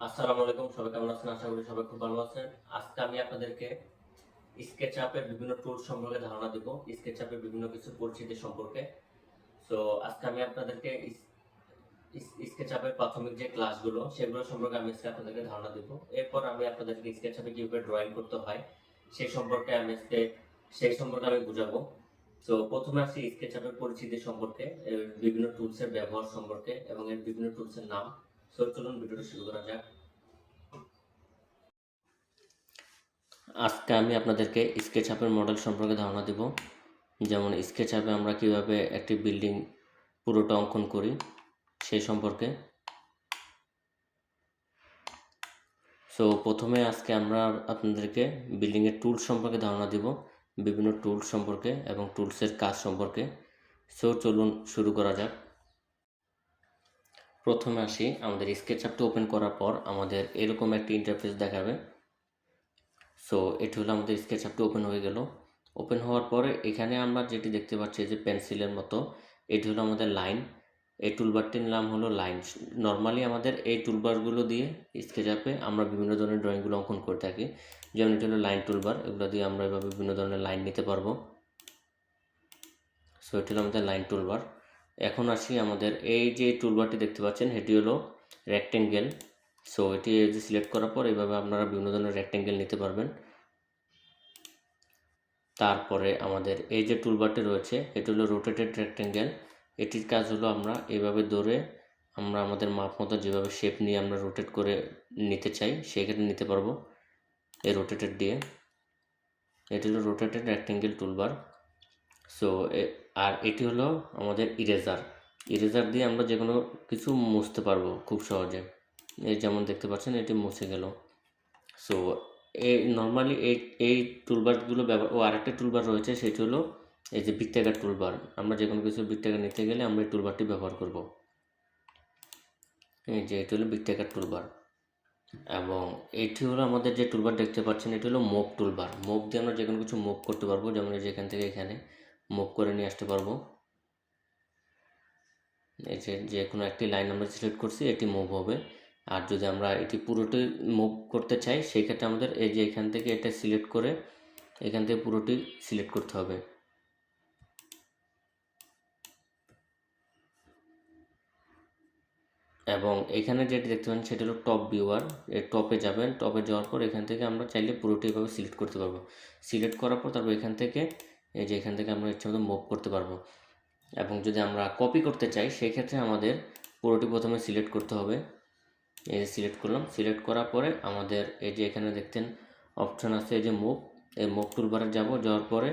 আসসালামু আলাইকুম, সবাই কেমন আছেন? আশা করি সবাই খুব ভালো আছেন। আজকে আমি আপনাদেরকে স্কেচ আপের বিভিন্ন টুল সম্পর্কে ধারণা স্কেচ আপের বিভিন্ন কিছু পরিচিতি সম্পর্কে। সো আজকে আমি আপনাদেরকে স্কেচ আপের প্রাথমিক যে ক্লাসগুলো সেগুলো সম্পর্কে আমি আজকে আপনাদেরকে ধারণা এরপর আমি আপনাদেরকে স্কেচ আপে কীভাবে ড্রয়িং করতে হয়, সেই সম্পর্কে আমি আজকে, সেই সম্পর্কে আমি বুঝাবো। তো প্রথমে আসি স্কেচ আপের পরিচিতি সম্পর্কে বিভিন্ন টুলসের ব্যবহার সম্পর্কে এবং এর বিভিন্ন টুলসের নাম। ভিডিওটা শুরু করা যাক। আজকে আমি আপনাদেরকে স্কেচ আপের মডেল সম্পর্কে ধারণা দেব। যেমন স্কেচ আপে আমরা কীভাবে একটি বিল্ডিং পুরোটা অঙ্কন করি, সেই সম্পর্কে। সো প্রথমে আজকে আমরা আপনাদেরকে বিল্ডিংয়ের টুলস সম্পর্কে ধারণা দিব, বিভিন্ন টুলস সম্পর্কে এবং টুলসের কাজ সম্পর্কে। সো চলুন শুরু করা যাক। প্রথমে আসি, আমাদের স্কেচ আপটা ওপেন করার পর আমাদের এরকম একটি ইন্টারফেস দেখাবে। সো এটি হলো আমাদের স্কেচ আপটা ওপেন হয়ে গেল। ওপেন হওয়ার পরে এখানে আমরা যেটি দেখতে পাচ্ছি যে পেন্সিলের মতো, এটি হলো আমাদের লাইন এই টুলবারটির নাম হলো লাইন নর্মালি আমাদের এই টুলবারগুলো দিয়ে স্কেচ আপে আমরা বিভিন্ন ধরনের ড্রয়িংগুলো অঙ্কন করে থাকি। যেমন এটি হলো লাইন টুলবার এগুলো দিয়ে আমরা এভাবে বিভিন্ন ধরনের লাইন নিতে পারব। সো এটি হলো আমাদের লাইন টুলবার এখন আসি আমাদের এই যে টুলবারটি দেখতে পাচ্ছেন, এটি হলো রেক্টেঙ্গেল সো এটি যে সিলেক্ট করার পর এইভাবে আপনারা বিভিন্ন ধরনের রেক্টেঙ্গেল নিতে পারবেন। তারপরে আমাদের এই যে টুলবারটি রয়েছে, এটি হলো রোটেটেড রেক্টেঙ্গেল এটির কাজ হলো আমরা এইভাবে ধরে আমরা আমাদের মাপ মতো যেভাবে শেপ নিয়ে আমরা রোটেট করে নিতে চাই, সেক্ষেত্রে নিতে পারব এই রোটেটেড দিয়ে। এটি হলো রোটেটেড রেক্টেঙ্গেল টুলবার সো আর এটি হলো আমাদের ইরেজার ইরেজার দিয়ে আমরা যে কোনো কিছু মুছতে পারব খুব সহজে। এই যেমন দেখতে পাচ্ছেন, এটি মুছে গেল। সো এই নর্মালি এই এই টুলবারগুলো ব্যবহার, ও আরেকটা টুলবার রয়েছে, সেটি হলো এই যে বৃত্তাকার টুলবার আমরা যে কোনো কিছু বৃত্তাকার নিতে গেলে আমরা এই টুলবারটি ব্যবহার করব। এই যে, এটি হলো বৃত্তাকার টুলবার এবং এটি হলো আমাদের যে টুলবার দেখতে পাচ্ছেন, এটি হলো মুভ টুলবার মুভ দিয়ে আমরা যে কোনো কিছু মুভ করতে পারব, যেমন এই যে এখান থেকে এখানে। মুভ করে নিয়ে আসতে পারব। এই যে যে কোনো একটি লাইন আমরা সিলেক্ট করছি, এটি মুভ হবে। আর যদি আমরা এটি পুরোটি মুভ করতে চাই, সেই ক্ষেত্রে আমাদের এই যে এখান থেকে এটা সিলেক্ট করে এখান থেকে পুরোটি সিলেক্ট করতে হবে। এবং এখানে যেটি দেখতে পাচ্ছেন, সেটা হলো টপ ভিউয়ার এই টপে যাবেন টপে যাওয়ার পর এখান থেকে আমরা চাইলে পুরোটি এভাবে সিলেক্ট করতে পারব। সিলেক্ট করার পর তারপর এখান থেকে এই যে এখান থেকে আমরা ইচ্ছা মতো মুভ করতে পারব। এবং যদি আমরা কপি করতে চাই সেই ক্ষেত্রে আমাদের পুরোটি প্রথমে সিলেক্ট করতে হবে। এই যে সিলেক্ট করলাম সিলেক্ট করার পরে আমাদের এই যে এখানে দেখতেন অপশন আছে, এই যে মুভ এই মুভ টুলবারে যাব, যাওয়ার পরে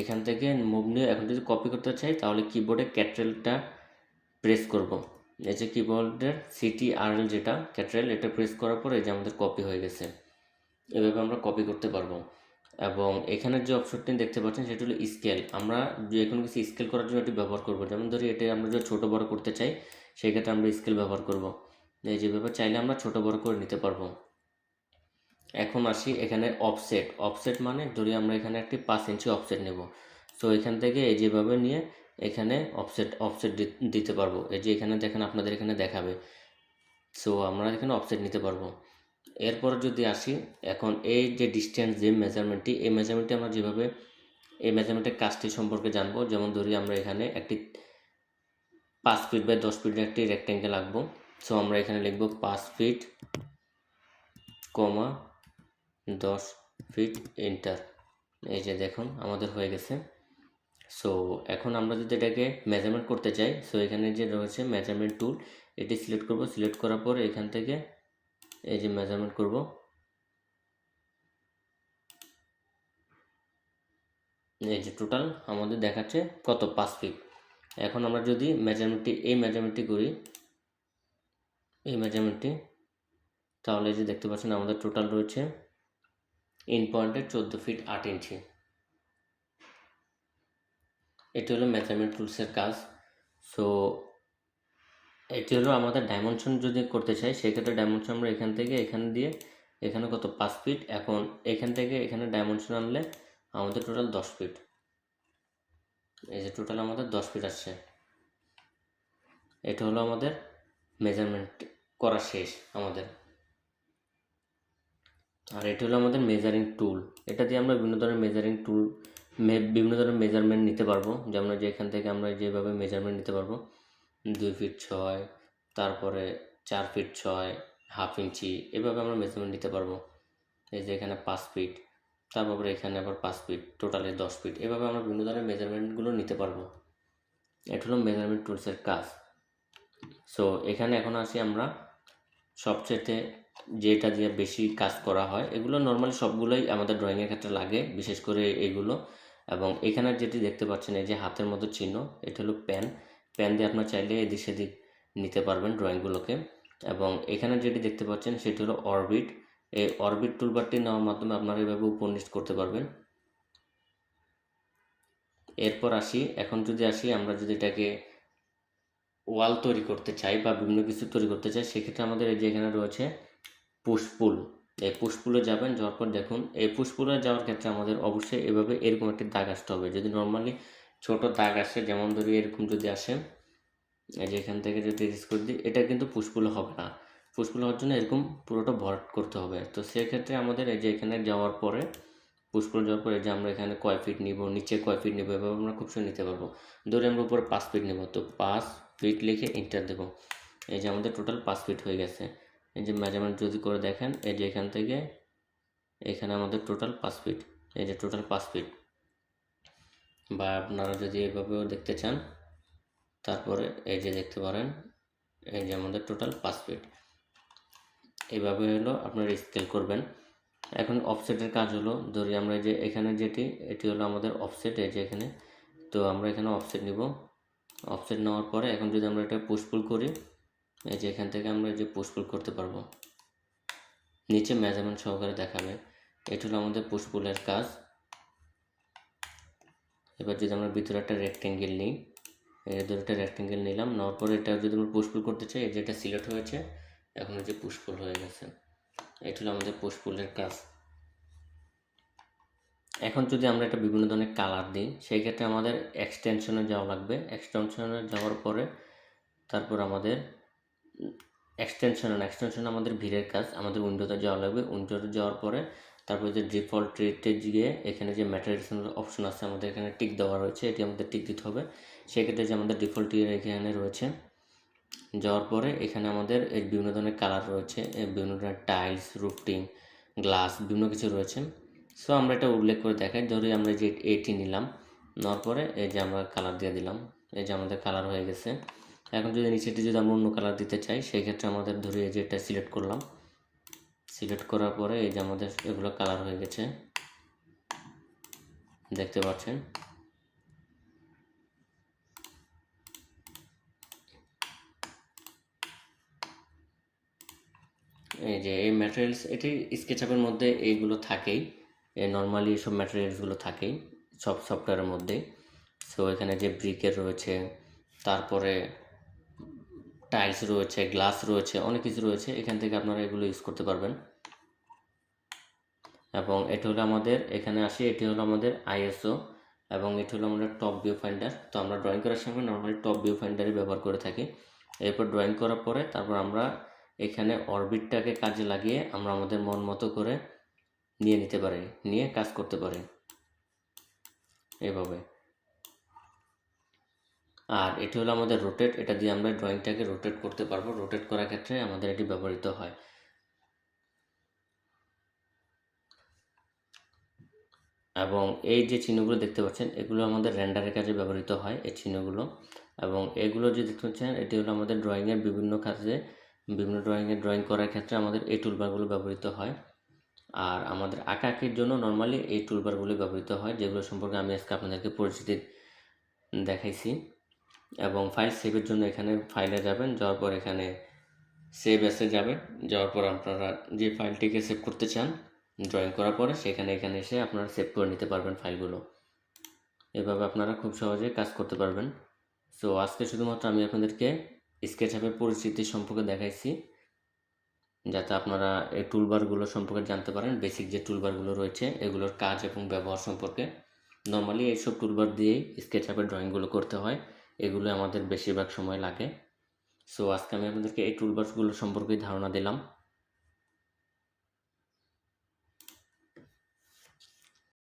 এখান থেকে মুভ নিয়ে এখন যদি কপি করতে চাই, তাহলে কিবোর্ডে ক্যাট্রেলটা প্রেস করব। এই যে কিবোর্ডের সিটি আর এল যেটা ক্যাট্রেল এটা প্রেস করার পরে এই যে আমাদের কপি হয়ে গেছে। এভাবে আমরা কপি করতে পারব। এবং এখানের যে অপশনটি দেখতে পাচ্ছেন, সেটা হলো স্কেল আমরা যে কোনো কিছু স্কেল করার জন্য এটি ব্যবহার করব। যেমন ধরি, এটা আমরা যদি ছোটো বড় করতে চাই সেই ক্ষেত্রে আমরা স্কেল ব্যবহার করব। এই যেভাবে চাইলে আমরা ছোট বড় করে নিতে পারব। এখন আসি এখানে অফসেট অফসেট মানে ধরি, আমরা এখানে একটি পাঁচ ইঞ্চি অফসেট নেব। সো এখান থেকে এই যেভাবে নিয়ে এখানে অফসেট অফসেট দিতে পারব। এই যে এখানে দেখেন, আপনাদের এখানে দেখাবে। সো আমরা এখানে অফসেট নিতে পারব। এরপর যদি আসি, এখন এই যে ডিস্টেন্স যে মেজারমেন্টটি এই মেজারমেন্টটি আমরা যেভাবে, এই মেজারমেন্টের কাজটি সম্পর্কে জানব, যেমন ধরি আমরা এখানে একটি পাঁচ ফিট বাই দশ ফিটের একটি রেক্টেঙ্গেল আঁকবো। সো আমরা এখানে লিখব পাঁচ ফিট কমা দশ ফিট এন্টার এই যে দেখুন, আমাদের হয়ে গেছে। সো এখন আমরা যদি এটাকে মেজারমেন্ট করতে চাই সো এখানে যে রয়েছে মেজারমেন্ট টুল এটি সিলেক্ট করব। সিলেক্ট করার পর এখান থেকে এই যে মেজারমেন্ট করব। এই যে টোটাল আমাদের দেখাচ্ছে কত পাঁচ ফিট এখন আমরা যদি মেজারমেন্টটি এই মেজারমেন্টটি করি, এই মেজারমেন্টটি তাহলে যে দেখতে পাচ্ছেন আমাদের টোটাল রয়েছে ইন পয়েন্টের চোদ্দ ফিট আট ইঞ্চি এটি হলো মেজারমেন্ট টুলসের কাজ। সো এটি হলো আমাদের ডাইমেনশন যদি করতে চাই, সেক্ষেত্রে ডাইমেনশন আমরা এখান থেকে এখানে দিয়ে এখানে কত? পাঁচ ফিট এখন এখান থেকে এখানে ডাইমেনশন আনলে আমাদের টোটাল দশ ফিট এই যে টোটাল আমাদের দশ ফিট আসছে। এটা হলো আমাদের মেজারমেন্ট করা শেষ আমাদের। আর এটি হলো আমাদের মেজারিং টুল এটা দিয়ে আমরা বিভিন্ন ধরনের মেজারিং টুল বিভিন্ন ধরনের মেজারমেন্ট নিতে পারব। যেমন যে এখান থেকে আমরা যেভাবে মেজারমেন্ট নিতে পারব। দুই ফিট ছয়, তারপরে চার ফিট ছয় হাফ ইঞ্চি এভাবে আমরা মেজারমেন্ট নিতে পারব। এই যে এখানে পাঁচ ফিট তারপর এখানে আবার পাঁচ ফিট টোটালি দশ ফিট এভাবে আমরা বিভিন্ন ধরনের মেজারমেন্টগুলো নিতে পারব। এটা হলো মেজারমেন্ট টুলসের কাজ। সো এখানে এখন আসি আমরা সবচেয়ে যেটা দিয়ে বেশি কাজ করা হয়, এগুলো নর্মালি সবগুলোই আমাদের ড্রয়িংয়ের ক্ষেত্রে লাগে, বিশেষ করে এগুলো। এবং এখানে যেটি দেখতে পাচ্ছেন, এই যে হাতের মতো চিহ্ন, এটা হলো পেন পেন দিয়ে আপনার চাইলে এদিক সেদিক নিতে পারবেন ড্রয়িংগুলোকে। এবং এখানে যেটি দেখতে পাচ্ছেন সেটি হলো অরবিট। এই অরবিট টুলবারটি নেওয়ার মাধ্যমে আপনারা এভাবে উপন্যাস করতে পারবেন। এরপর আসি, এখন যদি আসি, আমরা যদি এটাকে ওয়াল তৈরি করতে চাই বা বিভিন্ন কিছু তৈরি করতে চাই, সেক্ষেত্রে আমাদের এই যে এখানে রয়েছে পুষ্পুল এই পুষ্পুলে যাবেন, যাওয়ার পর দেখুন, এই পুষ্পুলে যাওয়ার ক্ষেত্রে আমাদের অবশ্যই এভাবে এরকম একটি দাগ আসতে হবে। যদি নর্মালি ছোট দাগ আসে, যেমন ধরি এরকম যদি আসে, এই যে এখান থেকে যদি রিস করে দিই, এটা কিন্তু পুষ্পুলে হবে না। পুষ্পুলে হওয়ার জন্য এরকম পুরোটা ভরাট করতে হবে। তো সেক্ষেত্রে আমাদের এই যে এখানে যাওয়ার পরে পুষ্পুল যাওয়ার পরে যে আমরা এখানে কয় ফিট নিব, নিচে কয় ফিট নিব, এভাবে আমরা খুব সুন্দর নিতে পারব। ধরে আমরা উপরে পাঁচ ফিট নেব, তো পাঁচ ফিট লিখে ইন্টার দেবো। এই যে আমাদের টোটাল পাঁচ ফিট হয়ে গেছে। এই যে মেজারমেন্ট যদি করে দেখেন, এই যে এখান থেকে, এখানে আমাদের টোটাল পাঁচ ফিট এই যে টোটাল পাঁচ ফিট বা আপনারা যদি এভাবেও দেখতে চান, তারপরে এই যে দেখতে পারেন, এই যে আমাদের টোটাল পাঁচ ফিট এইভাবে হলো আপনারা স্কেল করবেন। এখন অফসেটের কাজ হলো, ধরি আমরা যে এখানে যেটি, এটি হলো আমাদের অফসেট এই যে এখানে। তো আমরা এখানে অফসেট নিব। অফসেট নেওয়ার পরে এখন যদি আমরা এটা পুশপুল করি, এই যে এখান থেকে আমরা এই যে পুশপুল করতে পারব। নিচে মেজারমেন্ট সহকারে দেখাবে। এটি হলো আমাদের পুশপুলের কাজ। এবার যদি আমরা ভিতরে একটা রেক্টেঙ্গেল নিই এই ধরে একটা রেক্টেঙ্গেল নিলাম, নেওয়ার পরে এটা যদি আমরা পুশপুল করতে চাই, এই যে এটা সিলেক্ট হয়েছে, এখন যে পুশপুল হয়ে গেছে, এটা হলো আমাদের পুষ্পুলের কাজ। এখন যদি আমরা এটা বিভিন্ন ধরনের কালার দিই, সেই ক্ষেত্রে আমাদের এক্সটেনশনে যাওয়া লাগবে। এক্সটেনশনে যাওয়ার পরে তারপর আমাদের এক্সটেনশন এক্সটেনশন আমাদের ভিড়ের কাজ, আমাদের উইন্ডোতে যাওয়া লাগবে। উইন্ডোতে যাওয়ার পরে তারপরে যে ডিফল্ট রেটে গিয়ে এখানে যে ম্যাটেরিয়ালস অপশন আছে আমাদের এখানে টিক দেওয়া রয়েছে, এটি আমাদের টিক দিতে হবে। সেক্ষেত্রে যে আমাদের ডিফল্ট ইয়ে এখানে রয়েছে, যাওয়ার পরে এখানে আমাদের এর বিভিন্ন ধরনের কালার রয়েছে বিভিন্ন ধরনের টাইলস রুফটিং গ্লাস বিভিন্ন কিছু রয়েছে। সো আমরা এটা উল্লেখ করে দেখাই, ধরি আমরা যে এটি নিলাম, নেওয়ার পরে এই যে আমরা কালার দিয়ে দিলাম, এই যে আমাদের কালার হয়ে গেছে। এখন যদি নিচেটি যদি আমরা অন্য কালার দিতে চাই সেই ক্ষেত্রে আমাদের ধরি এই যে এটা সিলেক্ট করলাম সিলেক্ট করার পরে এই যে আমাদের এগুলো কালার হয়ে গেছে। দেখতে পাচ্ছেন? এই যে এই ম্যাটেরিয়ালস এটি স্কেচআপের মধ্যে এইগুলো থাকেই। নর্মালি সব ম্যাটেরিয়ালসগুলো থাকেই, সব সফটওয়্যারের মধ্যেই সো এখানে যে ব্রিকের রয়েছে, তারপরে টাইলস রয়েছে, গ্লাস রয়েছে, অনেক কিছু রয়েছে। এখান থেকে আপনারা এগুলো ইউজ করতে পারবেন। এবং এটি হলো আমাদের, এখানে আসি, এটি হলো আমাদের আইএসও এবং এটি হলো আমাদের টপ ভিউ ফাইন্ডার তো আমরা ড্রয়িং করার সময় নর্মালি টপ ভিউ ফাইন্ডারই ব্যবহার করে থাকি। এরপর ড্রয়িং করার পরে তারপর আমরা এখানে অরবিটটাকে কাজে লাগিয়ে আমরা আমাদের মন মতো করে নিয়ে নিতে পারি, নিয়ে কাজ করতে পারি। এভাবে। আর এটি হলো আমাদের রোটেট এটা দিয়ে আমরা ড্রয়িংটাকে রোটেট করতে পারব। রোটেট করার ক্ষেত্রে আমাদের এটি ব্যবহৃত হয়। এবং এই যে চিহ্নগুলো দেখতে পাচ্ছেন, এগুলো আমাদের র্যান্ডারের কাজে ব্যবহৃত হয়, এই চিহ্নগুলো। এবং এগুলো যে দেখতে পাচ্ছেন, এটি হলো আমাদের ড্রয়িংয়ের বিভিন্ন কাজে, বিভিন্ন ড্রয়িংয়ে ড্রয়িং করার ক্ষেত্রে আমাদের এই টুলবারগুলো ব্যবহৃত হয়। আর আমাদের আঁকা আঁকির জন্য নর্মালি এই টুলবারগুলো ব্যবহৃত হয়, যেগুলো সম্পর্কে আমি আজকে আপনাদেরকে পরিচিতি দেখাইছি। এবং ফাইল সেভের জন্য এখানে ফাইলে যাবেন, যাওয়ার পর এখানে সেভ এসে যাবে যাওয়ার পর আপনারা যে ফাইলটিকে সেভ করতে চান ড্রয়িং করার পরে সেখানে এখানে এসে আপনারা সেভ করে নিতে পারবেন ফাইলগুলো এভাবে আপনারা খুব সহজে কাজ করতে পারবেন। সো আজকে শুধুমাত্র আমি আপনাদেরকে স্কেচ অ্যাপের পরিস্থিতি সম্পর্কে দেখাইছি, যাতে আপনারা এই টুলবারগুলো সম্পর্কে জানতে পারেন বেসিক যে টুলবারগুলো রয়েছে, এগুলোর কাজ এবং ব্যবহার সম্পর্কে। নর্মালি এইসব টুলবার দিয়েই স্কেচ অ্যাপের ড্রয়িংগুলো করতে হয়। এগুলো আমাদের বেশিরভাগ সময় লাগে। সো আজকে আমি আপনাদেরকে এই টুলবার্সগুলো সম্পর্কে ধারণা দিলাম।